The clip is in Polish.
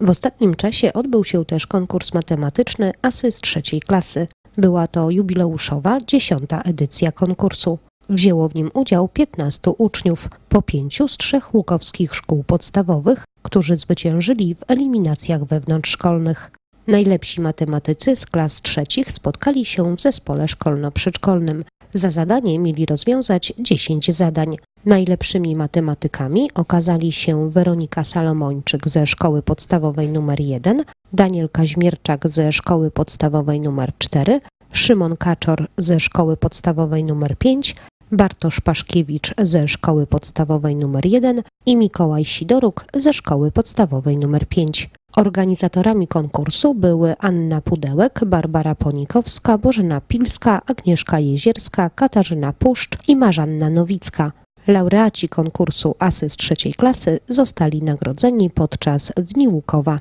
W ostatnim czasie odbył się też konkurs matematyczny Asy z trzeciej klasy. Była to jubileuszowa, dziesiąta edycja konkursu. Wzięło w nim udział 15 uczniów, po pięciu z trzech łukowskich szkół podstawowych, którzy zwyciężyli w eliminacjach wewnątrzszkolnych. Najlepsi matematycy z klas trzecich spotkali się w zespole szkolno-przedszkolnym. Za zadanie mieli rozwiązać 10 zadań. Najlepszymi matematykami okazali się Weronika Salomończyk ze szkoły podstawowej nr 1, Daniel Kaźmierczak ze szkoły podstawowej nr 4, Szymon Kaczor ze szkoły podstawowej nr 5, Bartosz Paszkiewicz ze szkoły podstawowej nr 1 i Mikołaj Sidoruk ze szkoły podstawowej nr 5. Organizatorami konkursu były Anna Pudełek, Barbara Ponikowska, Bożena Pilska, Agnieszka Jezierska, Katarzyna Puszcz i Marzanna Nowicka. Laureaci konkursu Asy z trzeciej klasy zostali nagrodzeni podczas Dni Łukowa.